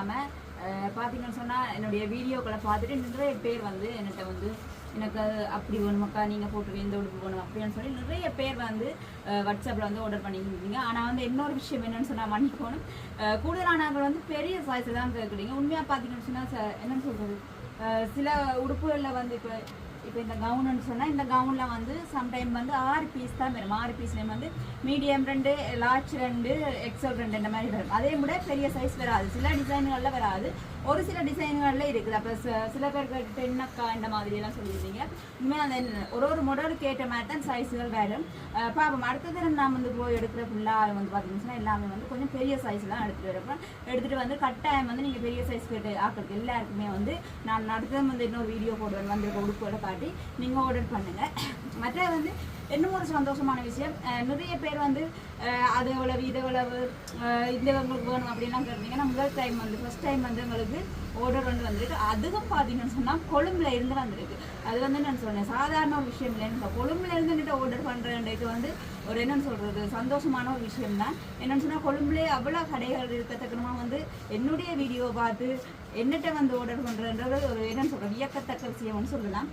இல்லாமல் பார்த்தீங்கன்னு சொன்னால் என்னுடைய வீடியோக்களை பார்த்துட்டு நிறைய பேர் வந்து என்கிட்ட வந்து எனக்கு அப்படி வேணுமாக்கா நீங்கள் போட்டு இந்த உடுப்பு வேணும் அப்படின்னு சொல்லி நிறைய பேர் வந்து வாட்ஸ்அப்பில் வந்து ஆர்டர் பண்ணியிருந்தீங்க. ஆனால் வந்து இன்னொரு விஷயம் என்னன்னு சொன்னால் மன்னிக்கணும் கூடுதலானவர்கள் வந்து பெரிய சாய்ஸில் தான் கேட்குறீங்க உண்மையாக பார்த்தீங்கன்னு சொன்னால் என்னன்னு சொல்கிறது சில உடுப்புகளில் வந்து இப்போ இப்போ இந்த கவுனுன்னு சொன்னால் இந்த கவுனில் வந்து சம்டைம் வந்து ஆறு பீஸ் தான் வரும். ஆறு பீஸ்லேயும் வந்து மீடியம் ரெண்டு லார்ஜ் ரெண்டு எக்ஸல் ரெண்டு இந்த மாதிரி வரும். அதே விட பெரிய சைஸ் வராது. சில டிசைன்களில் வராது. ஒரு சில டிசைன்களில் இருக்குது. அப்போ சில பேர் டென்னக்கா இந்த மாதிரியெல்லாம் சொல்லியிருந்தீங்க. இனிமேல் அந்த ஒரு ஒரு மாடலுக்கு ஏற்ற மாதிரி தான் சைஸுகள் வரும் பாப்போம் அடுத்த அடுத்தது நான் வந்து போய் எடுக்கிற ஃபுல்லாக வந்து பார்த்தீங்கன்னா எல்லாமே வந்து கொஞ்சம் பெரிய சைஸ் தான் எடுத்துகிட்டு வரப்போம் எடுத்துகிட்டு வந்து கட்டாயம் வந்து நீங்கள் பெரிய சைஸ் கேட்டு ஆக்கிறது எல்லாருக்குமே வந்து நான் அடுத்தது வந்து இன்னொரு வீடியோ போடுவேன். வந்து உடுப்போட காட்டி நீங்கள் ஆர்டர் பண்ணுங்கள் மற்ற வந்து இன்னும் ஒரு சந்தோஷமான விஷயம். நிறைய பேர் வந்து அது எவ்வளவு இது எவ்வளவு இந்த உங்களுக்கு வேணும் அப்படின்லாம் கேட்டீங்கன்னா முதல் டைம் வந்து ஃபர்ஸ்ட் டைம் வந்து உங்களுக்கு ஆர்டர் வந்து வந்திருக்கு. அதுவும் பார்த்தீங்கன்னு சொன்னால் கொழும்புல இருந்து வந்திருக்கு. அது வந்து நான் சொன்னேன் சாதாரண ஒரு விஷயம் இல்லைன்னு கொழும்புல இருந்து கிட்ட ஆர்டர் பண்ணுறதுக்கு வந்து ஒரு என்னன்னு சொல்கிறது சந்தோஷமான ஒரு விஷயம் தான். என்னென்னு சொன்னால் கொழும்புலே அவ்வளோ கடைகள் இருக்கத்தக்கணுமா வந்து என்னுடைய வீடியோ பார்த்து என்னட்ட வந்து ஆர்டர் பண்ணுறன்றது ஒரு என்னன்னு சொல்கிறது வியக்கத்தக்க விஷயம்னு சொல்லலாம்.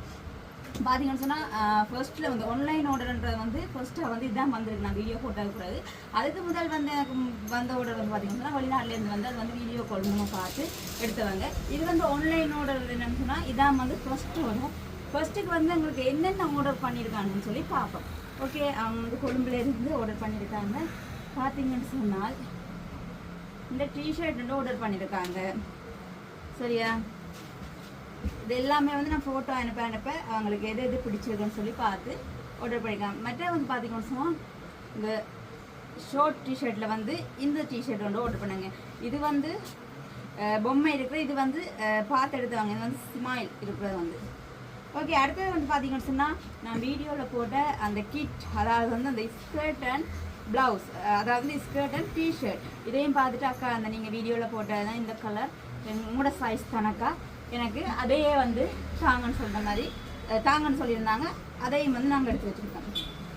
பார்த்தீங்கன்னு சொன்னால் ஃபர்ஸ்ட்டில் வந்து ஆன்லைன் ஆர்டர்ன்றது வந்து ஃபர்ஸ்ட்டாக வந்து இதுதான் வந்திருக்கு. நான் வீடியோ ஃபோட்டோ கூடாது அதுக்கு முதல் வந்து வந்த ஆர்டர் வந்து பார்த்தீங்கன்னா வெளிநாட்டிலேருந்து வந்து அது வந்து வீடியோ கால் மூலமாக பார்த்து எடுத்தவங்க. இது வந்து ஆன்லைன் ஆர்டர் என்னன்னு சொன்னால் இதான் வந்து ஃபர்ஸ்ட் ஆர்டர் ஃபர்ஸ்ட்டுக்கு வந்து எங்களுக்கு என்னென்ன ஆர்டர் பண்ணியிருக்காங்கன்னு சொல்லி பார்ப்போம். ஓகே அவங்க வந்து கொழும்புலேருந்து ஆர்டர் பண்ணியிருக்காங்க பார்த்தீங்கன்னு சொன்னால் இந்த டிஷர்ட் வந்து ஆர்டர் பண்ணியிருக்காங்க சரியா? இது எல்லாமே வந்து நான் ஃபோட்டோ அனுப்ப அனுப்ப அவங்களுக்கு எது எது பிடிச்சிருக்குன்னு சொல்லி பார்த்து ஆர்டர் பண்ணிக்கலாம். மற்ற வந்து பார்த்தீங்கன்னு சொன்னால் இந்த ஷார்ட் டிஷர்ட்டில் வந்து இந்த டிஷர்ட் வந்து ஆர்டர் பண்ணுங்க. இது வந்து பொம்மை இருக்கிற இது வந்து பார்த்து எடுத்தவங்க இது வந்து ஸ்மைல் இருக்கிறது வந்து. ஓகே அடுத்தது வந்து பார்த்தீங்கன்னு சொன்னால் நான் வீடியோவில் போட்ட அந்த கிட் அதாவது வந்து அந்த ஸ்கர்ட் அண்ட் ப்ளவுஸ் அதாவது ஸ்கர்ட் அண்ட் டிஷர்ட் இதையும் பார்த்துட்டு அக்கா அந்த நீங்கள் வீடியோவில் போட்டது தான் இந்த கலர் உங்களோட சைஸ் தானக்கா? எனக்கு அதையே வந்து தாங்கன்னு சொல்கிற மாதிரி தாங்கன்னு சொல்லியிருந்தாங்க. அதையும் வந்து நாங்கள் எடுத்து வச்சுருக்கோம்.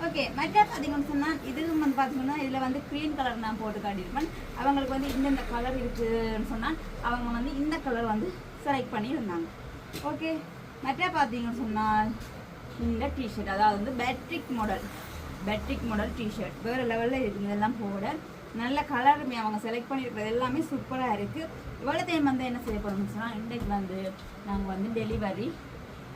ஓகே மற்ற பார்த்தீங்கன்னு சொன்னால் இதுவும் வந்து பார்த்தீங்கன்னா இதில் வந்து க்ரீன் கலர் நான் போட்டு காட்டியிருப்பேன். அவங்களுக்கு வந்து இந்தந்த கலர் இருக்குதுன்னு சொன்னால் அவங்க வந்து இந்த கலர் வந்து செலக்ட் பண்ணியிருந்தாங்க. ஓகே மற்ற பார்த்தீங்கன்னு சொன்னால் இந்த டிஷர்ட் அதாவது வந்து Patrick model Patrick model T shirt வேறு லெவலில் இருக்குது இதெல்லாம் போட நல்ல கலருமே அவங்க செலக்ட் பண்ணியிருக்கிறது எல்லாமே சூப்பராக இருக்குது இவ்வளோ டைம் வந்து என்ன செய்ய போகிறோம்னு சொன்னால் இன்றைக்கு வந்து நாங்கள் வந்து டெலிவரி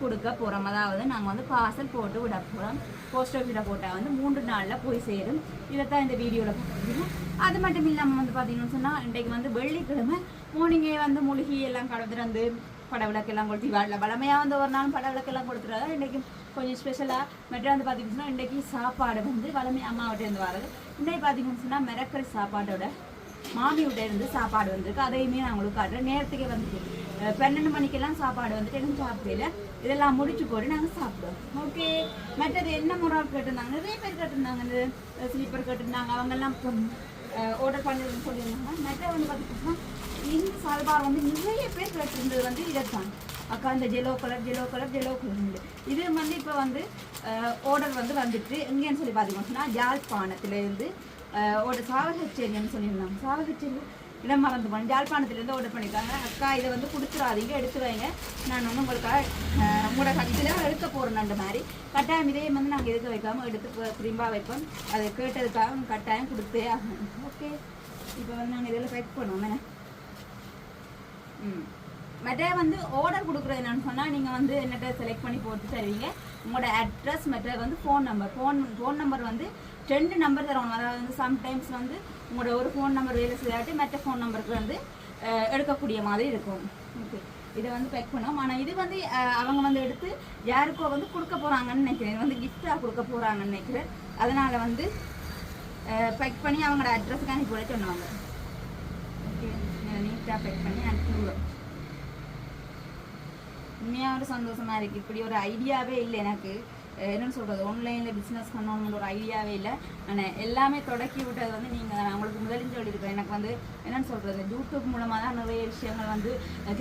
கொடுக்க போகிறோம் அதாவது நாங்கள் வந்து பார்சல் போட்டு விட போகிறோம் போஸ்ட் ஆஃபீஸில் போட்டால் வந்து மூன்று நாளில் போய் சேரும். இதைத்தான் இந்த வீடியோவில் பார்த்துருக்கோம். அது மட்டும் இல்லாமல் வந்து பார்த்தீங்கன்னு சொன்னால் இன்றைக்கு வந்து வெள்ளிக்கிழமை மார்னிங்கே வந்து மூலிகை எல்லாம் கடந்துட்டு வந்து பட விளக்கெல்லாம் கொடுத்து வாழல பழமையாக வந்து ஒரு நாள் பட விளக்கெல்லாம் கொடுத்துறாங்க இன்றைக்கி கொஞ்சம் ஸ்பெஷலாக மெட்ரா வந்து பார்த்தீங்கன்னு சொன்னால் இன்றைக்கி சாப்பாடு வந்து வளமை அம்மாவட்டேருந்து வரது இன்னைக்கு பார்த்தீங்கன்னு சொன்னால் மிரக்கல் சாப்பாடோட மாமியோட இருந்து சாப்பாடு வந்திருக்கு. அதையுமே நான் உங்களுக்கு காட்டுறேன். நேரத்துக்கே வந்துட்டு பன்னெண்டு மணிக்கெல்லாம் சாப்பாடு வந்துட்டு எனக்கு சாப்பிடல. இதெல்லாம் முடிச்சு போட்டு நாங்கள் சாப்பிடுவோம். ஓகே மற்றது என்ன முறை கேட்டிருந்தாங்க? நிறைய பேர் கேட்டிருந்தாங்க. இந்த ஸ்லீப்பர் கேட்டிருந்தாங்க. அவங்கெல்லாம் ஆர்டர் பண்ணுறதுன்னு சொல்லியிருந்தாங்க. மற்ற வந்து பார்த்தீங்கன்னா இந்த சல்வார் வந்து நிறைய பேர் கேட்டிருந்தது வந்து இதைத்தான். அக்கா இந்த yellow colour yellow colour yellow colour இது வந்து இப்போ வந்து ஆர்டர் வந்து வந்துட்டு எங்கேன்னு சொல்லி பார்த்தீங்கன்னா யாழ்ப்பாணத்துலேருந்து ஒரு சாவகச்சேரின்னு சொல்லியிருந்தாங்க. சாவகச்சேரி இடம் மறந்து போனேன் யாழ்ப்பாணத்துலேருந்து ஆர்டர் பண்ணியிருக்காங்க அக்கா இதை வந்து கொடுத்துடாதீங்க எடுத்து வைங்க. நான் வந்து உங்களுக்காக உங்களோட கட்சியில் எடுக்க போகிறேன் அந்த மாதிரி. கட்டாயம் இதே வந்து நாங்கள் எதுக்கு வைக்காமல் எடுத்து திரும்ப வைப்போம். அதை கேட்டதுக்காக கட்டாயம் கொடுத்தே ஆகணும். ஓகே இப்போ வந்து நாங்கள் இதில் பேக் பண்ணுவோம் ம். மற்ற வந்து ஆர்டர் கொடுக்குறது என்னன்னு சொன்னால் நீங்கள் வந்து என்னட்ட செலக்ட் பண்ணி போட்டு தருவீங்க. உங்களோட அட்ரஸ் மற்ற வந்து phone number phone phone number வந்து ரெண்டு நம்பர் தருவாங்க. அதாவது வந்து சம்டைம்ஸ் வந்து உங்களோட ஒரு ஃபோன் நம்பர் வேலை செய்யாட்டி மற்ற ஃபோன் நம்பருக்கு வந்து எடுக்கக்கூடிய மாதிரி இருக்கும். ஓகே இதை வந்து பேக் பண்ணோம் ஆனால் இது வந்து அவங்க வந்து எடுத்து யாருக்கோ வந்து கொடுக்க போகிறாங்கன்னு நினைக்கிறேன். இது வந்து கிஃப்டாக கொடுக்க போகிறாங்கன்னு நினைக்கிறேன். அதனால் வந்து பேக் பண்ணி அவங்களோட அட்ரஸுக்கு அனுப்பி விட சொன்னாங்க. ஓகே நீட்டாக பேக் பண்ணி அனுப்பிவிடுவோம். உண்மையாக ஒரு சந்தோஷமாக இருக்குது இப்படி ஒரு ஐடியாவே இல்லை எனக்கு. என்னென்னு என்னன்னு சொல்கிறது ஆன்லைனில் பிஸ்னஸ் பண்ணணுங்கிற ஒரு ஐடியாவே இல்லை. ஆனால் எல்லாமே தொடக்கி விட்டது வந்து நீங்கள் நான் உங்களுக்கு முதலில் சொல்லியிருக்கேன். எனக்கு வந்து என்னென்னு சொல்கிறது யூடியூப் மூலமாக தான் நிறைய விஷயங்கள் வந்து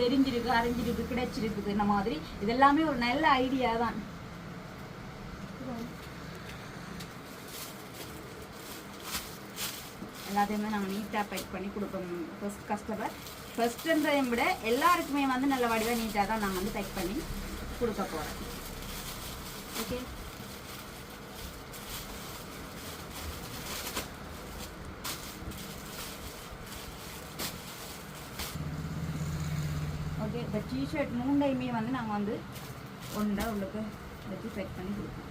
தெரிஞ்சிருக்கு அறிஞ்சிருக்கு கிடைச்சிருக்குது. இந்த மாதிரி. இது எல்லாமே ஒரு நல்ல ஐடியா தான். எல்லாத்தையுமே நாங்கள் நீட்டாக பேக் பண்ணி கொடுப்போம். ஃபஸ்ட் கஸ்டமர் ஃபர்ஸ்ட்ன்றதை விட எல்லாருக்குமே வந்து நல்ல வடிவாக நீட்டாக தான் நாங்கள் வந்து பேக் பண்ணி கொடுக்க போகிறோம் ஓகே ஓகே இந்த டிஷர்ட் மூண்டையுமே வந்து நாங்கள் வந்து ஒன்றா உள்ளுக்கு வச்சு பேக் பண்ணி கொடுப்போம்.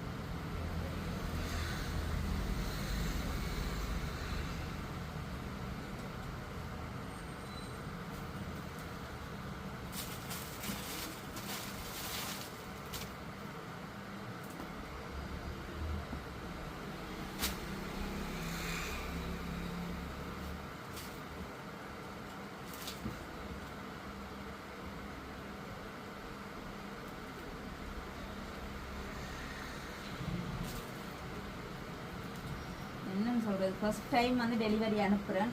ஃபஸ்ட் டைம் வந்து டெலிவரி அனுப்புகிறேன்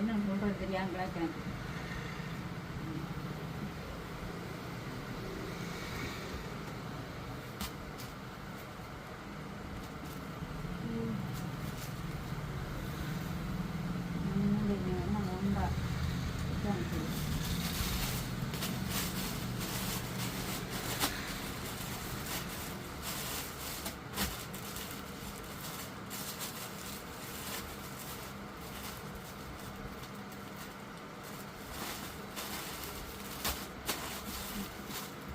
என்ன சொல்கிறது தெரியாமல் கிடக்கிறேன்.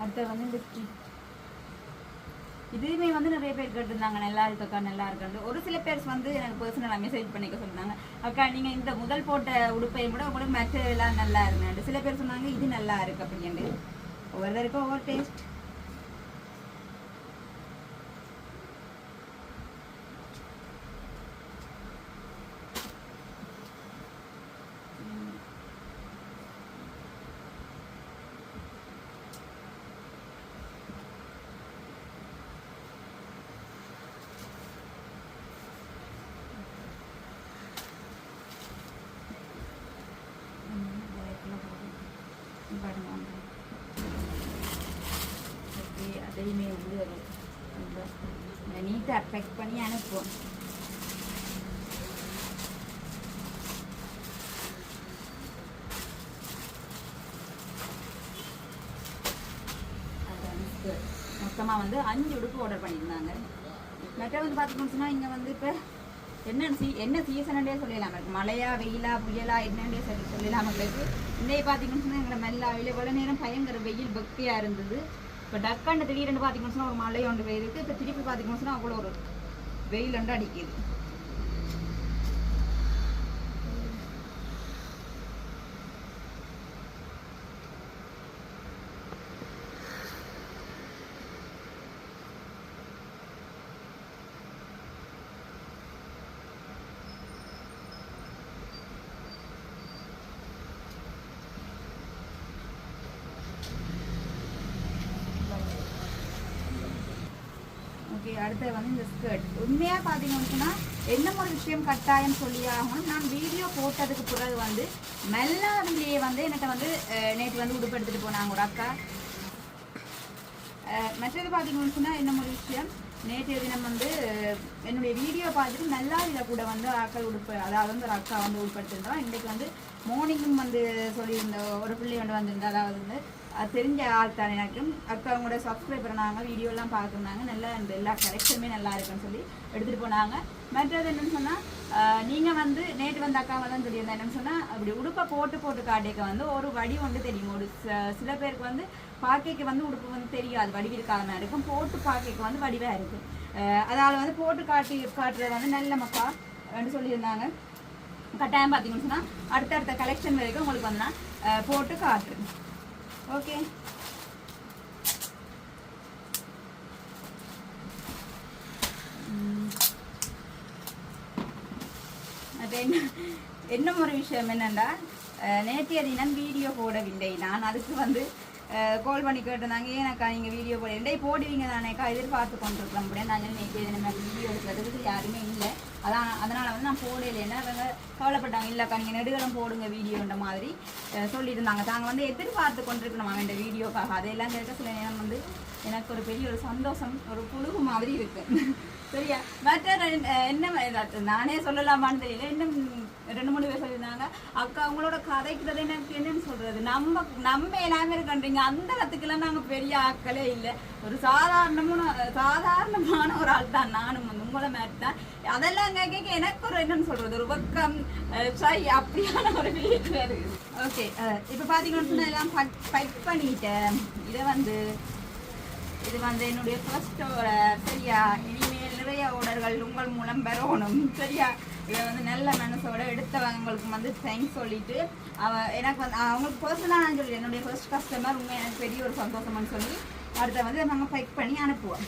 அடுத்து வந்து இந்த இதுவுமே வந்து நிறைய பேர் கேட்டிருந்தாங்க நல்லா இருக்குக்கா நல்லா இருக்குன்னு ஒரு சில பேர் வந்து எனக்கு பர்சனலாக மெசேஜ் பண்ணிக்க சொன்னாங்க. அக்கா நீங்கள் இந்த முதல் போட்ட உடுப்பையும் கூட உங்களுக்கு மெட்டீரியலாக நல்லா இருந்தேன் சில பேர் சொன்னாங்க இது நல்லா இருக்கு அப்படின்ட்டு. ஒவ்வொருத்தருக்கும் ஒவ்வொரு டேஸ்ட் அதையுமே வந்து ஒரு நீட்டாக பேக் பண்ணி அனுப்புவோம். மொத்தமாக வந்து அஞ்சு உடுப்பு ஆர்டர் பண்ணியிருந்தாங்க. மற்ற வந்து பார்த்துக்கணும்னு சொன்னால் இங்கே வந்து இப்போ என்ன சீ என்ன சீசனண்டே சொல்லிடலாம். இருக்கு மழையா வெயிலா புயலா என்னண்டே சொல்லி சொல்லலாம் எங்களுக்கு இன்னைக்கு பார்த்தீங்கன்னு சொன்னால் எங்களை மெல்லாவில இவ்வளோ நேரம் பயங்கர வெயில் பக்தியாக இருந்தது. இப்போ டக்காண்டு திடீர்னு பார்த்தீங்கன்னு சொன்னால் ஒரு மழை ஒன்று பெய்யுது இப்போ திருப்பி பார்த்தீங்கன்னு சொன்னால் அவ்வளோ ஒரு வெயில் ஒன்று அடிக்குது ஓகே அடுத்து வந்து இந்த ஸ்கர்ட் உண்மையாக பார்த்தீங்க அப்படின்னா என்ன ஒரு விஷயம் கட்டாயம் சொல்லி ஆகணும்? நான் வீடியோ போட்டதுக்கு பிறகு வந்து மெல்லாவிலேயே வந்து எனக்கு வந்து நேற்று வந்து உடுப்பு எடுத்துகிட்டு போனாங்க ஒரு அக்கா. மற்றது பார்த்தீங்கன்னு சொன்னால் என்ன ஒரு விஷயம்? நேற்றைய தினம் வந்து என்னுடைய வீடியோ பார்த்துட்டு நல்லா இதில் கூட வந்து ஆக்கள் உடுப்பு அதாவது வந்து ஒரு அக்கா வந்து உட்படுத்திருந்தோம் இன்றைக்கு வந்து மார்னிங்கும் வந்து சொல்லியிருந்த ஒரு பிள்ளை வந்து வந்திருந்தா அதாவது வந்து அது தெரிஞ்ச ஆள் தான் எனக்கு அக்கா அவங்களோட சப்ஸ்கிரைபர் நாங்கள் வீடியோலாம் பார்த்துருந்தாங்க நல்லா இந்த எல்லா கலெக்ஷனுமே நல்லா இருக்குன்னு சொல்லி எடுத்துகிட்டு போனாங்க. மற்றது என்னன்னு சொன்னால் நீங்கள் வந்து நேற்று வந்து அக்கா தான் சொல்லியிருந்தேன். என்னென்னு சொன்னால் அப்படி உடுப்பை போட்டு போட்டு காட்டிக்க வந்து ஒரு வடி ஒன்று தெரியும். ஒரு சில பேருக்கு வந்து பாக்கைக்கு வந்து உடுப்பு வந்து தெரியாது. வடிவிருக்காத மாதிரி இருக்கும். போட்டு பாக்கைக்கு வந்து வடிவாக இருக்குது அதால் வந்து போட்டு காட்டி காட்டுறது வந்து நல்ல மக்கா அப்படின்னு சொல்லியிருந்தாங்க. கட்டாயம் பார்த்தீங்கன்னு சொன்னால் அடுத்தடுத்த கலெக்ஷன் வரைக்கும் உங்களுக்கு வந்து நான் போட்டு காட்டுறேன். ஓகே. என்ன என்ன ஒரு விஷயம் என்னென்னா நேற்றைய தினம் வீடியோ போடவில்லை. நான் அதுக்கு வந்து கால் பண்ணி கேட்டிருந்தாங்க ஏன்னாக்கா நீங்கள் வீடியோ போட போடுவீங்க தானேக்கா எதிர்பார்த்து கொண்டிருக்கிறோம் அப்படின்னு நாங்கள் நேற்றைய தினம் வீடியோ எடுக்கிறதுக்கு யாருமே இல்லை. அதான் அதனால் வந்து நான் போடலைன்னா அவங்க கவலைப்பட்டாங்க. இல்லைக்கா நீங்கள் நெடுகளும் போடுங்க வீடியோன்ற மாதிரி சொல்லியிருந்தாங்க. சொல்லிட்டு நாங்கள் வந்து எதிர்பார்த்து கொண்டிருக்கணும் அவன் வீடியோக்காக? அதையெல்லாம் கேட்க சில நேரம் வந்து எனக்கு ஒரு பெரிய ஒரு சந்தோஷம் ஒரு புழுகு மாதிரி இருக்குது சரியா? மற்ற என்ன நானே சொல்லலாமான்னு தெரியல. இன்னும் ரெண்டு மூணு பேர் சொல்லியிருந்தாங்க. அக்கா அவங்களோட கதைக்கிறது எனக்கு என்னன்னு சொல்றது. நம்ம நம்ம எல்லாமே இருக்கன்றீங்க. அந்த இடத்துக்குலாம் நாங்க பெரிய ஆட்களே இல்லை. ஒரு சாதாரணமான சாதாரணமான ஒரு ஆள் தான். நானும் வந்து உங்களை மாதிரி தான். அதெல்லாம் கேட்க எனக்கு ஒரு என்னன்னு சொல்றது? ஒரு வெக்கம் அப்படியான ஒரு வீட்டில் இருக்குது ஓகே இப்போ பார்த்தீங்கன்னா எல்லாம் ஃபைட் பண்ணிட்டேன். இதை வந்து இது வந்து என்னுடைய ஃபர்ஸ்ட் சரியா இனிமேல் நிறைய ஆர்டர்கள் உங்கள் மூலம் பெறணும். சரியா? இதை வந்து நல்ல மனசோட எடுத்தவங்களுக்கு வந்து தேங்க்ஸ் சொல்லிட்டு அவ எனக்கு வந்து அவங்களுக்கு பர்சனலாக நான் சொல்லி என்னுடைய ஃபர்ஸ்ட் கஸ்டமர் உண்மை எனக்கு பெரிய ஒரு சந்தோஷம்னு சொல்லி அடுத்த வந்து நாங்கள் பைக் பண்ணி அனுப்புவோம்.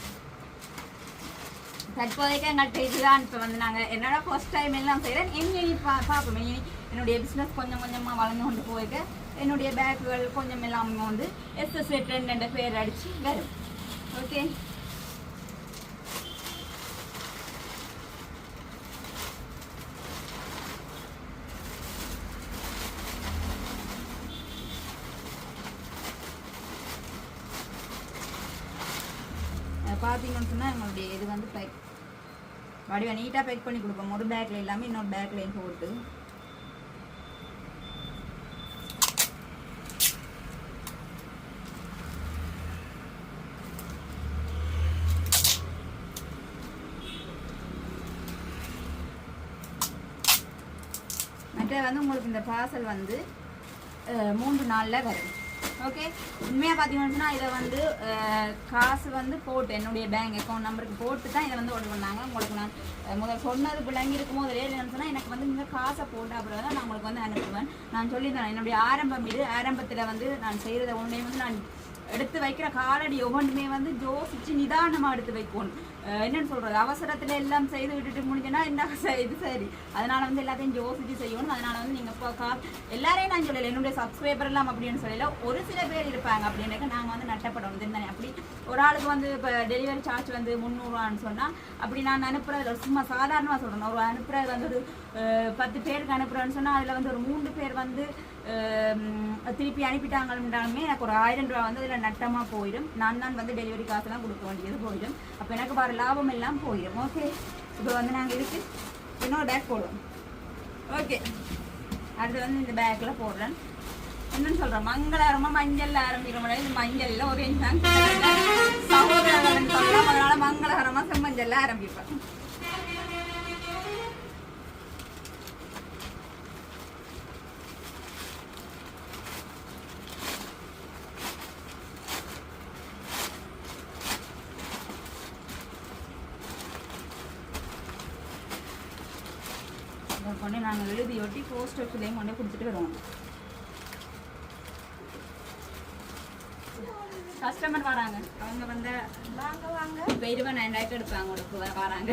தற்போதைக்கு எங்கள்கிட்ட இதுதான். இப்போ வந்து நாங்கள் என்னோட ஃபர்ஸ்ட் டைம் எல்லாம் செய்கிறேன் இனி இனி பா பார்ப்போம். இனி என்னுடைய பிஸ்னஸ் கொஞ்சம் கொஞ்சமாக வளர்ந்து கொண்டு போயிருக்க என்னுடைய பேக்குகள் கொஞ்சம் எல்லாமே வந்து எஸ்எஸ்ஏ ட்ரெண்ட் என்ற பேர் அடித்து வரும். ஓகே பார்த்தீங்கன்னு சொன்னால் எங்களுடைய இது வந்து பேக் வடிவா நீட்டாக பேக் பண்ணி கொடுப்போம். ஒரு பேக்கில் இல்லாமல் இன்னொரு பேக்லேயும் போட்டு. மற்ற வந்து உங்களுக்கு இந்த பார்சல் வந்து மூன்று நாளில் வரும். ஓகே உண்மையாக பார்த்தீங்கன்னா இதை வந்து காசு வந்து போட்டு என்னுடைய பேங்க் அக்கௌண்ட் நம்பருக்கு போட்டு தான் இதை வந்து ஆர்டர் பண்ணாங்க. உங்களுக்கு நான் முதல் சொன்னது பிள்ளைங்க இருக்கும் போது என்னன்னு சொன்னால் எனக்கு வந்து இந்த காசை போட்டு அப்புறம் தான் நான் உங்களுக்கு வந்து அனுப்புவேன். நான் சொல்லியிருந்தேன் என்னுடைய ஆரம்பம் இது. ஆரம்பத்தில் வந்து நான் செய்கிறத ஒன்றே வந்து நான் எடுத்து வைக்கிற காலடி ஒவ்வொன்றுமே வந்து யோசிச்சு நிதானமாக எடுத்து வைக்கணும். என்னன்னு சொல்றது? அவசரத்துல எல்லாம் செய்து விட்டுட்டு முடிஞ்சேன்னா என்ன? இது சரி. அதனால வந்து எல்லாத்தையும் யோசிச்சு செய்யணும். அதனால வந்து நீங்க இப்போ கா எல்லாரையும் நான் சொல்லல. என்னுடைய சப்ஸ்கிரைபர் எல்லாம் அப்படின்னு சொல்லல. ஒரு சில பேர் இருப்பாங்க அப்படின்னாக்க நாங்க வந்து நட்டப்படணும் தானே அப்படி ஒரு ஆளுக்கு வந்து இப்போ டெலிவரி சார்ஜ் வந்து முந்நூறுவான்னு சொன்னா அப்படி நான் அனுப்புறது சும்மா சாதாரணமா சொல்றேன். ஒரு அனுப்புறது வந்து ஒரு பத்து பேருக்கு அனுப்புறேன்னு சொன்னா அதுல வந்து ஒரு மூன்று பேர் வந்து திருப்பி அனுப்பிட்டாங்கன்றாலுமே எனக்கு ஒரு ஆயிரம் ரூபா வந்து அதில் நட்டமாக போயிடும் நான் தான் வந்து டெலிவரி காசுலாம் கொடுக்க வேண்டியது போயிடும் அப்போ எனக்கு வர லாபம் எல்லாம் போயிடும் ஓகே இப்போ வந்து நாங்கள் இதுக்கு இன்னொரு பேக் போடுவோம் ஓகே அடுத்து வந்து இந்த பேக்கில் போடுறேன் என்னன்னு சொல்கிறேன் மங்களகரமாக மஞ்சள் ஆரம்பிக்கிற மாதிரி இந்த மஞ்சளில் ஒரு இன்சான் சகோதரர்கள் சொல்லலாம் அதனால மங்களகரமாக செம்மஞ்சள்ல ஆரம்பிப்பேன் இதை கொண்டு நாங்கள் எழுதி ஒட்டி போஸ்ட் ஆஃபீஸ்லேயும் கொண்டு கொடுத்துட்டு வருவோம். கஸ்டமர் வராங்க. அவங்க வந்து வாங்க வாங்க. இப்போ இருபதாயிரம் எடுப்பாங்க வ- வராங்க.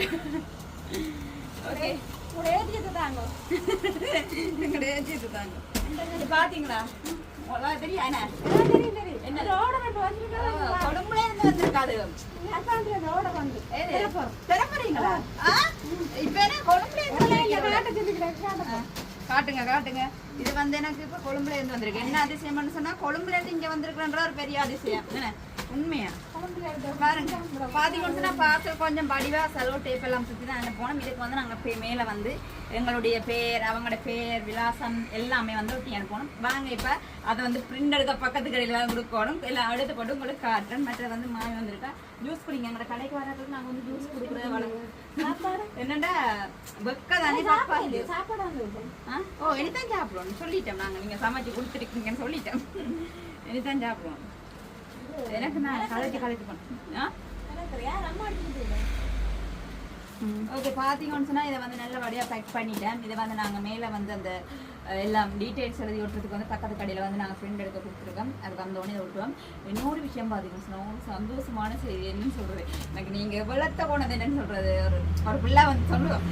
ஓகே ஏற்றிட்டு தாங்க. கிடையாது இதுதாங்க இது பார்த்தீங்களா? இப்ப என்ன? கொழும்புல காட்டுங்க காட்டுங்க. இது வந்து எனக்கு இப்ப கொழும்புல இருந்து வந்திருக்கு. என்ன அதிசயம்னு சொன்னா கொழும்புல இருந்து இங்க வந்திருக்கிறன்ற ஒரு பெரிய அதிசயம். என்ன? உண்மையா? பாருங்க. பாத்தீங்கன்னா பார்சல் கொஞ்சம் படிவா செலவு டேப் எல்லாம் சுத்தி தான் அனுப்பணும் இதுக்கு வந்து நாங்க பே- மேல வந்து எங்களுடைய பேர் அவங்களோட பேர் விலாசம் எல்லாமே வந்து ஒட்டி அனுப்பணும் வாங்க இப்ப அதை வந்து பிரிண்ட் எடுக்க பக்கத்து கடையில தான் கொடுக்கணும் எல்லாம் எடுத்து போட்டு உங்களுக்கு காட்டுறேன். மற்ற வந்து மாறி வந்திருக்கா. ஜூஸ் குடிங்க. எங்களோட கடைக்கு வர்றதுக்கு நாங்க வந்து ஜூஸ் குடிக்கிறத என்னடா? வெக்க தானே சாப்பாடு. சாப்பாடு? ஓ இனிதான் சாப்பிடுவோம் சொல்லிட்டோம் நாங்க. நீங்க சமைச்சு கொடுத்துருக்கீங்கன்னு சொல்லிட்டோம். இனிதான் சாப்பிடுவோம் எனக்கு நான் கலட்டி கலட்டி பண்ணேன். ஆ? அம்மா அடிச்சுட்டு ஓகே பார்த்தீங்கன்னு சொன்னால் இதை வந்து நல்லபடியாக பேக் பண்ணிட்டேன். இதை வந்து நாங்கள் மேலே வந்து அந்த எல்லாம் டீட்டெயில்ஸ் எழுதி விட்டுறதுக்கு வந்து பக்கத்து கடையில் வந்து நாங்கள் ஃப்ரெண்ட் எடுக்க கொடுத்துருக்கோம். அது வந்தோடனே இதை விட்டுருவோம் இன்னொரு விஷயம் பார்த்தீங்கன்னா சந்தோஷமான செய்தி என்னன்னு சொல்கிறது எனக்கு நீங்கள் வெள்ளத்த போனது என்னன்னு சொல்கிறது ஒரு ஒரு பிள்ளை வந்து சொல்லுவோம்.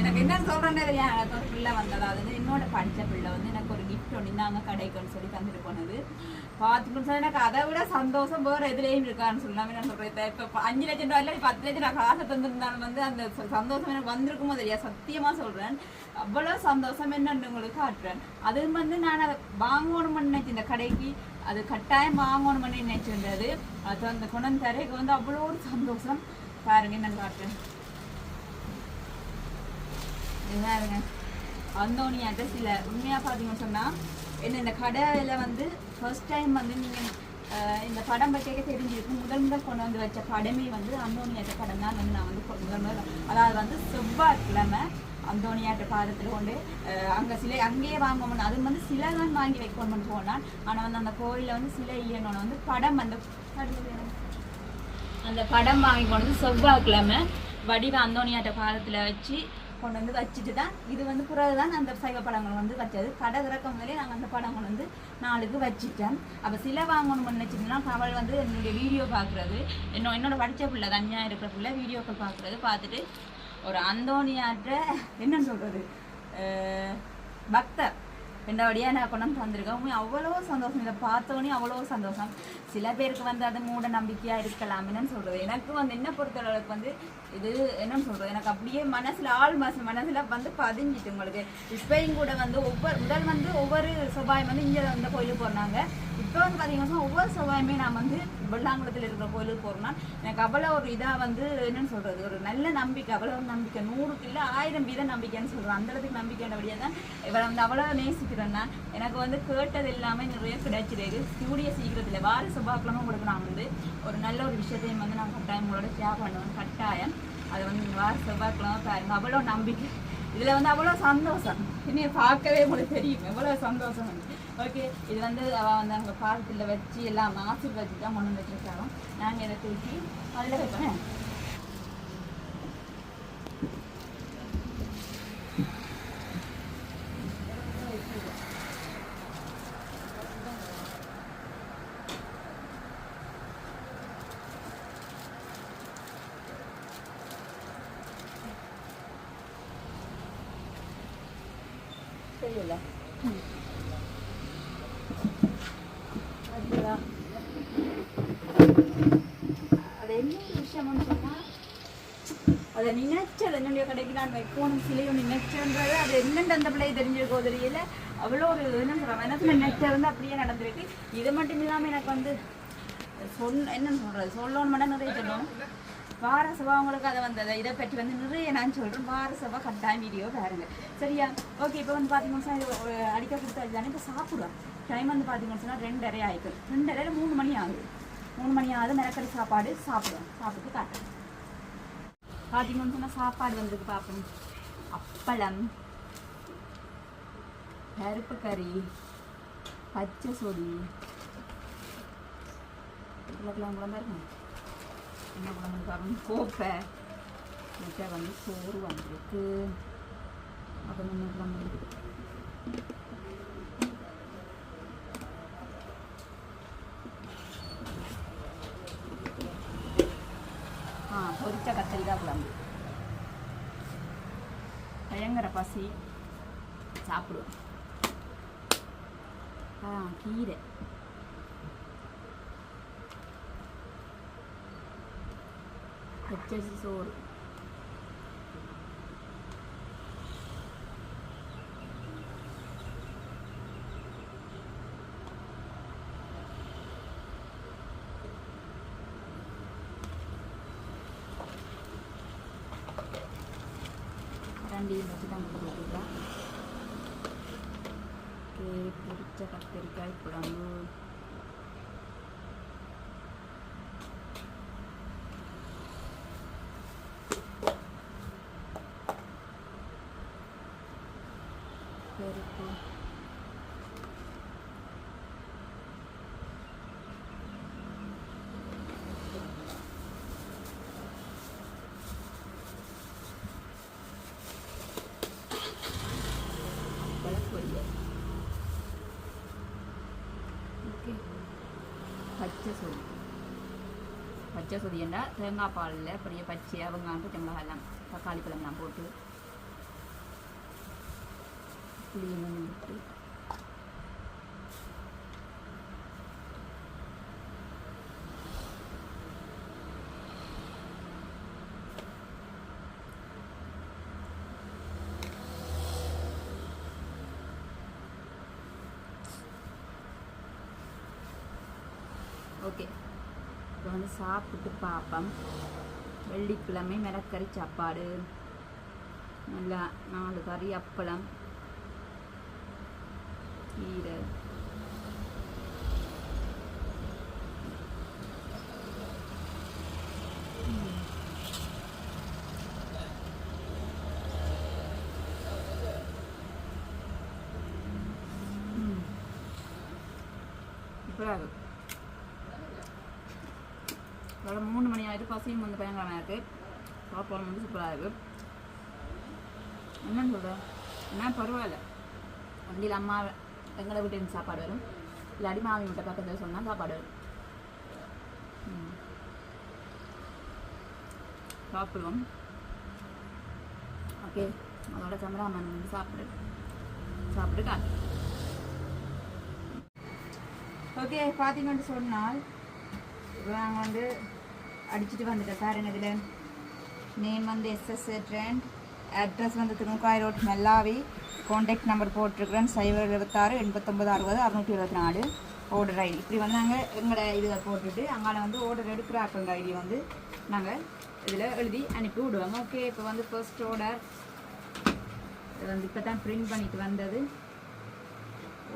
எனக்கு என்னன்னு சொல்கிறேன்னே தெரியாது. எனக்கு ஒரு பிள்ளை வந்தது. அது வந்து என்னோட படித்த பிள்ளை வந்து எனக்கு ஒரு கிஃப்ட் ஒன்று இந்தாங்க கடைக்குன்னு சொல்லி தந்துட்டு போனது. பார்த்துக்கணும் சார் எனக்கு அதை விட சந்தோஷம் வேறு எதுலேயும் இருக்கான்னு சொல்லாம நான் சொல்கிறேன் இப்போ அஞ்சு லட்சம் ரூபாய் இல்லை பத்து லட்சம் நான் காசை தந்திருந்தாலும் வந்து அந்த சந்தோஷம் எனக்கு வந்திருக்குமோ தெரியாது. சத்தியமாக சொல்கிறேன் அவ்வளோ சந்தோஷம் என்னன்னு உங்களுக்கு காட்டுறேன் அது வந்து நான் அதை வாங்கணும்னு நினைச்சேன் இந்த கடைக்கு அது கட்டாயம் வாங்கணும்னு நினைச்சிருந்தது அது அந்த குணம் தரைக்கு வந்து அவ்வளோ ஒரு சந்தோஷம். பாருங்க நான் காட்டுறேன் பாருங்க. அந்தோனியாட்ட சில உண்மையாக பார்த்தீங்கன்னு சொன்னால் என்ன இந்த கடையில் வந்து ஃபர்ஸ்ட் டைம் வந்து நீங்கள் இந்த படம் பற்றியே தெரிஞ்சிருக்கும் முதல் முதல் கொண்டு வந்து வச்ச படமே வந்து அந்தோனியாட்ட படம் தான் வந்து நான் வந்து முதல் முதல் அதாவது வந்து செவ்வாய்க்கிழமை அந்தோனியாட்ட பாதத்தில் கொண்டு அங்கே சிலை அங்கேயே வாங்கணும் அது வந்து சிலை தான் வாங்கி வைக்கணும்னு போனான் ஆனால் வந்து அந்த கோயிலில் வந்து சிலை இல்லைன்னு வந்து படம் அந்த அந்த படம் வாங்கி கொண்டு வந்து செவ்வாய்க்கிழமை வடிவ அந்தோனியாட்ட பாதத்தில் வச்சு கொண்டு வந்து வச்சுட்டு தான் இது வந்து பிறகு தான் அந்த சைவ படங்கள் வந்து வச்சது. கடை திறக்க முதலே நாங்கள் அந்த படங்கள் வந்து நாளுக்கு வச்சுட்டேன். அப்போ சிலை வாங்கணும்னு நினச்சிங்கன்னா அவள் வந்து என்னுடைய வீடியோ பார்க்குறது என்னோட என்னோட படித்த பிள்ளை தனியாக இருக்கிற பிள்ளை வீடியோக்கள் பார்க்குறது பார்த்துட்டு ஒரு அந்தோனியாற்ற என்னன்னு சொல்கிறது பக்தர். ரெண்டாவடியாக நான் கொண்டு வந்து வந்திருக்கேன் அவ்வளோ சந்தோஷம். இதை பார்த்தோன்னே அவ்வளோ சந்தோஷம். சில பேருக்கு வந்து அது மூட நம்பிக்கையாக என்னன்னு சொல்கிறது எனக்கு வந்து என்ன பொறுத்தளவுக்கு வந்து இது என்ன சொல்கிறது எனக்கு அப்படியே மனசில் ஆள் மாசம் மனசில் வந்து பதிஞ்சிட்டு உங்களுக்கு. இப்பயும் கூட வந்து ஒவ்வொரு முதல் வந்து ஒவ்வொரு செவ்வாயும் வந்து இங்கே வந்து கோயிலுக்கு போனாங்க. இப்போ வந்து பார்த்தீங்கன்னா ஒவ்வொரு செவ்வாயுமே நான் வந்து வெள்ளாங்குளத்தில் இருக்கிற கோயிலுக்கு போகிறேன்னா எனக்கு அவ்வளோ ஒரு இதாக வந்து என்னன்னு சொல்கிறது ஒரு நல்ல நம்பிக்கை அவ்வளோ ஒரு நம்பிக்கை. நூறுக்கு இல்லை ஆயிரம் வீத நம்பிக்கைன்னு சொல்கிறேன் அந்த அளவுக்கு நம்பிக்கையானபடியாக தான் இவரை வந்து அவ்வளோ நேசிக்கிறேன்னா எனக்கு வந்து கேட்டது எல்லாமே நிறைய கிடைச்சிருக்கு. கூடிய சீக்கிரத்தில் வார செவ்வாய்க்கிழமை உங்களுக்கு நான் வந்து ஒரு நல்ல ஒரு விஷயத்தையும் வந்து நான் கட்டாயம் உங்களோட ஷேர் பண்ணுவேன். கட்டாயம். அது வந்து வார செவ்வாய்க்கிழமை பாருங்க அவ்வளோ நம்பிக்கை. இதில் வந்து அவ்வளோ சந்தோஷம். என்னைய பார்க்கவே உங்களுக்கு தெரியும். எவ்வளோ சந்தோஷம் ஓகே இது வந்து அவள் வந்து அவங்க பாலத்தில் வச்சு எல்லாம் மாசு தான் கொண்டு வந்து நாங்கள் இதை தூக்கி அதில் வைப்பேன் தெரியல அதுவா? அது என்ன ஒரு விஷயம்னு சொன்னா, அதை நினைச்சது என்னுடைய கடைக்கு நான் வைக்கணும் சிலையும் நினைச்சன்றது அது என்னென்று அந்த பிள்ளை தெரிஞ்சிருக்கோ தெரியல. அவ்வளோ ஒரு என்ன சொல்கிறாங்க எனக்கு நினைச்சது வந்து அப்படியே நடந்திருக்கு. இது மட்டும் இல்லாமல் எனக்கு வந்து சொன்ன என்னன்னு சொல்கிறது சொல்லணும் மட்டும் நிறைய சொல்லணும். வார சபாவங்களுக்கு அதை வந்தது. இதை பற்றி வந்து நிறைய நான் சொல்கிறேன் வார சபா கட்டாயம் வீடியோ பாருங்க. சரியா? ஓகே இப்போ வந்து பார்த்தீங்கன்னா சொன்னால் இது அடிக்க கொடுத்தாச்சு தானே இப்போ சாப்பிடுவோம். டைம் வந்து பார்த்தீங்கன்னு சொன்னால் ரெண்டரை ஆயிருக்கு ரெண்டரை மூணு மணி ஆகுது. மூணு மணி ஆகுது. மிளக்கறி சாப்பாடு சாப்பிடுவோம். சாப்பிட்டு காட்டுறேன் பார்த்தீங்கன்னு சொன்னால் சாப்பாடு வந்திருக்கு பார்ப்போம் அப்பளம் பருப்பு கறி பச்சை சொடி உருளைக்கிழங்கு இருக்கும் என்ன குழம்பு பாருங்க கோப்பை. முட்டை வந்து சோறு வந்திருக்கு. அப்புறம் என்ன குழம்பு இருக்கு ஆ பொரிச்ச கத்திரிக்காய் குழம்பு பயங்கர பசி சாப்பிடுவோம் ஆ கீரை பச்சரிசி சோறு கரண்டியும் வச்சு தான் கொடுத்துருக்கேன் ஓகே பொரிச்ச கத்திரிக்காய் குழம்பு பருப்பு அப்பளம் பொரியல் இருக்கு பச்சை சொதி பச்சை சொதி என்றால் தேங்காய் பாலில் அப்படியே பச்சையாக வெங்காயம் பச்சை மிளகாய் எல்லாம் தக்காளி பழம்லாம் போட்டு புளியும் விட்டு ஓகே இப்போ வந்து சாப்பிட்டு பார்ப்போம் வெள்ளிக்கிழமை மிளக்கறி சாப்பாடு. நல்லா நாலு கறி அப்பளம். கீரை. ம். ம். மூணு மணி ஆகிட்டு பசியும் வந்து பயங்கரமாக இருக்குது சாப்பாடு வந்து சூப்பராக இருக்குது என்னன்னு சொல்கிறேன் என்ன? பரவாயில்ல. வண்டியில் அம்மா எங்களை வீட்டு இருந்து சாப்பாடு வரும். இல்லை அடிமாவி வீட்டை பக்கத்தில் சொன்னால் சாப்பாடு வரும். சாப்பிடுவோம். ஓகே. அதோட கேமராமேன் வந்து சாப்பிடு. சாப்பிட்டு காட்டு ஓகே பார்த்தீங்கன்னு சொன்னால் நாங்கள் வந்து அடிச்சுட்டு வந்துட்டேன் சார் இதில் நேம் வந்து எஸ்எஸ் ட்ரெண்ட் அட்ரஸ் வந்து திருமுக்காய் ரோட் மெல்லாவி காண்டாக்ட் நம்பர் போட்டிருக்கிறேன் சைபர் இருபத்தாறு எண்பத்தொம்பது அறுபது அறுநூற்றி இருபத்தி நாலு ஆர்டர் ஐடி இப்படி வந்து நாங்கள் எங்களோட இதில் போட்டுட்டு அங்கால வந்து ஆர்டர் எடுக்கிற அக்கௌண்ட் ஐடி வந்து நாங்கள் இதில் எழுதி அனுப்பி விடுவாங்க ஓகே இப்போ வந்து ஃபர்ஸ்ட் ஆர்டர் இது வந்து இப்போ தான் ப்ரிண்ட் பண்ணிட்டு வந்தது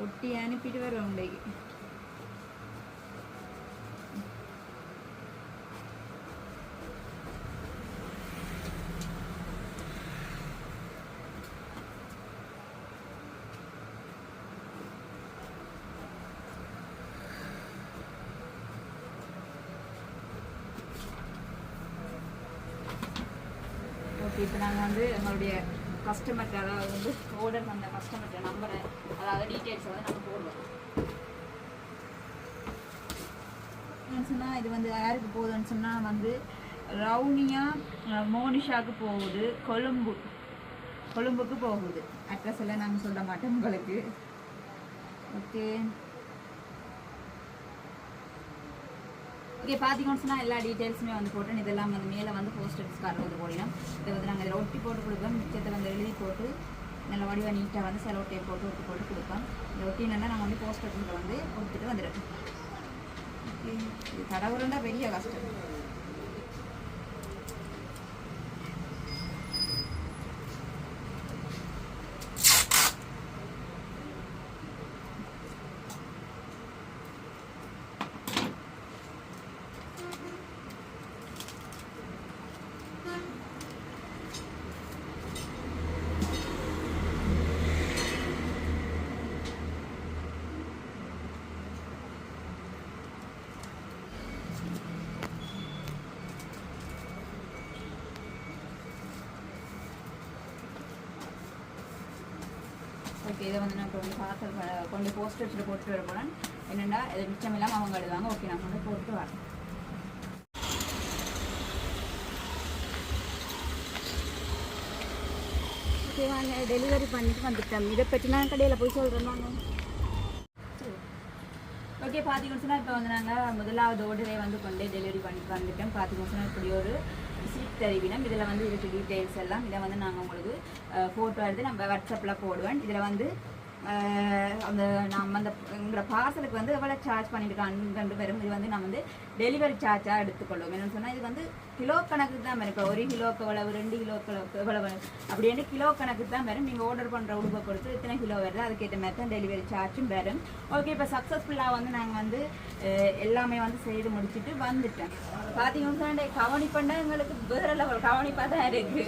ஒட்டி அனுப்பிட்டு வருவோம் உங்களுக்கு ஓகே இப்போ நாங்கள் வந்து எங்களுடைய கஸ்டமர்கிட்ட அதாவது வந்து ஆர்டர் பண்ண கஸ்டமர்கிட்ட நம்பரை அதாவது டீட்டெயில்ஸை வந்து நாங்கள் போடுவோம் சொன்னால் இது வந்து யாருக்கு போகுதுன்னு சொன்னால் வந்து ரவுனியா மோனிஷாவுக்கு போகுது கொழும்பு. கொழும்புக்கு போகுது. அட்ரஸ் எல்லாம் நாங்கள் சொல்ல மாட்டோம் உங்களுக்கு. ஓகே இங்கே பார்த்தீங்கன்னு சொன்னால் எல்லா டீட்டெயில்ஸுமே வந்து போட்டேன் இதெல்லாம் வந்து மேலே வந்து போஸ்டர்ஸ் கார்டு வந்து போடலாம். இதை வந்து நாங்கள் இதில் ஒட்டி போட்டு கொடுப்போம். மிச்சத்தை வந்து எழுதி போட்டு நல்ல வடிவாக நீட்டாக வந்து செலவு டேப் போட்டு ஒட்டி போட்டு கொடுப்போம். இந்த ஒட்டி என்னென்னா நாங்கள் வந்து போஸ்டர்ஸில் வந்து கொடுத்துட்டு வந்துடுறோம். ஓகே. இது கடவுள்னா பெரிய கஷ்டம். ஓகே இதை வந்து நான் இப்போ வந்து பார்சல் கொண்டு போஸ்ட் வச்சுட்டு போட்டு வர போகிறேன் என்னென்னா இது மிச்சம் இல்லாமல் அவங்க எழுதுவாங்க ஓகே நான் வந்து போட்டு வரேன். ஓகே வாங்க. டெலிவரி பண்ணிட்டு வந்துட்டோம். இதை பற்றி நான் கடையில் போய் சொல்கிறேன் வாங்க. ஓகே பார்த்தீங்கன்னு சொன்னால் இப்போ வந்து நாங்கள் முதலாவது ஓர்டரை வந்து கொண்டு டெலிவரி பண்ணிட்டு வந்துட்டோம். பார்த்தீங்கன்னு சொன்னால் இப்படி ஒரு ரிசீப்ட் தருவினம். இதில் வந்து இருக்கு டீட்டெயில்ஸ் எல்லாம் இதை வந்து நாங்கள் உங்களுக்கு ஃபோட்டோ எடுத்து நம்ம வாட்ஸ்அப்பில் போடுவேன். இதில் வந்து அந்த நம்ம அந்த எங்களோட பார்சலுக்கு வந்து எவ்வளோ சார்ஜ் பண்ணியிருக்கான்னு கண்டு வரும் இது வந்து நம்ம வந்து டெலிவரி சார்ஜாக எடுத்துக்கொள்ளும். என்னென்னு சொன்னால் இது வந்து கிலோ கணக்கு தான் வரும் இப்போ ஒரு கிலோக்கு எவ்வளவு? ரெண்டு கிலோக்கு எவ்வளவு? அப்படின்னு கிலோ கணக்கு தான் வரும் நீங்கள் ஆர்டர் பண்ணுற உடுப்பை பொறுத்து இத்தனை கிலோ வருது. அதுக்கேற்ற மாதிரி தான் டெலிவரி சார்ஜும் வரும். ஓகே இப்போ சக்ஸஸ்ஃபுல்லாக வந்து நாங்கள் வந்து எல்லாமே வந்து செய்து முடிச்சுட்டு வந்துட்டேன் பார்த்தீங்கன்னா கவனி எங்களுக்கு. வேற லெவல் கவனிப்பாக தான் இருக்குது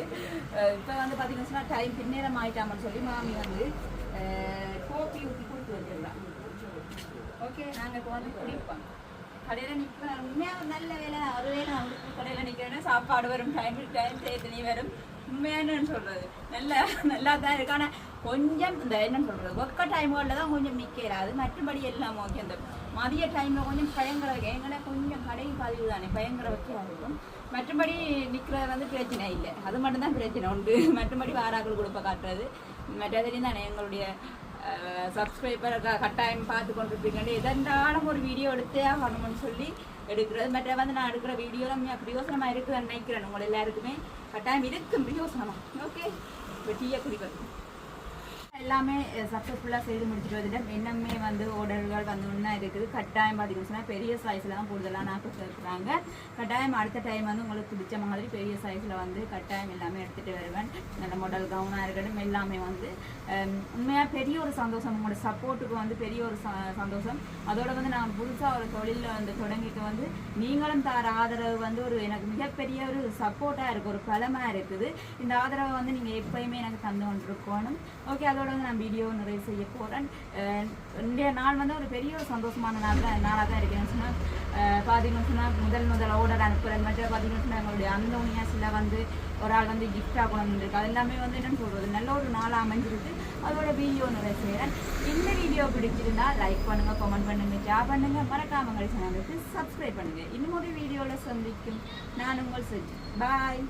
இப்போ வந்து பார்த்தீங்கன்னா டைம் பின்னேரம் ஆயிட்டாமன்னு சொல்லி மாமி வந்து கோப்பி ஊற்றி கொடுத்து வச்சிடலாம். ஓகே நாங்கள் இப்போ வந்து குடிப்போம் கடையில் நிற்பேன் உண்மையாக நல்ல வேலை. ஒரு வேலை அவங்களுக்கு கடையில் நிற்கிறேன்னா சாப்பாடு வரும் டைம் டைம் சேர்த்து நீ வரும். உண்மையானு சொல்கிறது நல்லா நல்லா தான் இருக்கு. ஆனால் கொஞ்சம் இந்த என்னன்னு சொல்கிறது ஒர்க்க டைம்களில் தான் கொஞ்சம் நிற்கிறாது மற்றபடி எல்லாம் ஓகே அந்த மதிய டைமில் கொஞ்சம் பயங்கர எங்கன்னா கொஞ்சம் கடை பதிவு தானே. பயங்கர வச்சியாக இருக்கும். மற்றபடி நிற்கிறது வந்து பிரச்சனை இல்லை. அது மட்டும்தான் பிரச்சனை உண்டு. மற்றபடி வாராக்கள் கொடுப்ப காட்டுறது. மற்றது தானே எங்களுடைய சப்ஸ்கிரைபர் கட்டாயம் பார்த்து கொண்டிருப்பீங்க எதென்றாலும் ஒரு வீடியோ எடுத்தே ஆகணும்னு சொல்லி எடுக்கிறது. மற்ற வந்து நான் எடுக்கிற வீடியோ பிரயோசனமாக இருக்குதுன்னு நினைக்கிறேன். உங்களை எல்லாருக்குமே கட்டாயம் இருக்கும். பிரயோசனமா. ஓகே இப்போ டீயை குடிக்கணும் எல்லாமே சக்ஸஸ்ஃபுல்லாக செய்து முடிச்சுட்டு வந்துட்டேன். இன்னுமே வந்து ஆர்டர்கள் வந்து ஒன்றா இருக்குது. கட்டாயம் பார்த்தீங்கன்னா பெரிய சைஸில் தான் கூடுதலாக நான் கொடுத்துருக்குறாங்க கட்டாயம் அடுத்த டைம் வந்து உங்களுக்கு பிடிச்ச மாதிரி பெரிய சைஸில் வந்து கட்டாயம் எல்லாமே எடுத்துகிட்டு வருவேன். நல்ல மாடல் கவுனாக இருக்கட்டும் எல்லாமே வந்து உண்மையாக பெரிய ஒரு சந்தோஷம். உங்களோட சப்போர்ட்டுக்கு வந்து பெரிய ஒரு ச- சந்தோஷம். அதோட வந்து நான் புதுசாக ஒரு தொழிலில் வந்து தொடங்கிட்டு வந்து நீங்களும் தர ஆதரவு வந்து ஒரு எனக்கு மிகப்பெரிய ஒரு சப்போர்ட்டாக இருக்குது ஒரு பலமாக இருக்குது. இந்த ஆதரவை வந்து நீங்கள் எப்பயுமே எனக்கு தந்து கொண்டிருக்கணும். ஓகே அதோட உங்களோட நான் வீடியோ நிறைய செய்ய போகிறேன் இந்த நாள் வந்து ஒரு பெரிய ஒரு சந்தோஷமான நாள் தான் நாளாக தான் இருக்கேன்னு சொன்னால் பார்த்தீங்கன்னு சொன்னால் முதல் முதல் ஆர்டர் அனுப்புகிறேன் மட்டும் பார்த்தீங்கன்னு சொன்னால் எங்களுடைய அந்தோனியாஸில் வந்து ஒரு ஆள் வந்து கிஃப்டாக கொண்டு வந்திருக்கு அது எல்லாமே வந்து என்னென்னு சொல்கிறது நல்ல ஒரு நாளாக அமைஞ்சிருக்கு. அதோட வீடியோ நிறைய செய்கிறேன் இந்த வீடியோ பிடிச்சிருந்தா லைக் பண்ணுங்கள் கமெண்ட் பண்ணுங்கள் ஷேர் பண்ணுங்கள் மறக்காம எங்கள் சேனலுக்கு சப்ஸ்கிரைப் பண்ணுங்கள் இன்னும் ஒரு வீடியோவில் சந்திக்கும். நான் உங்கள் செஞ்சு பாய்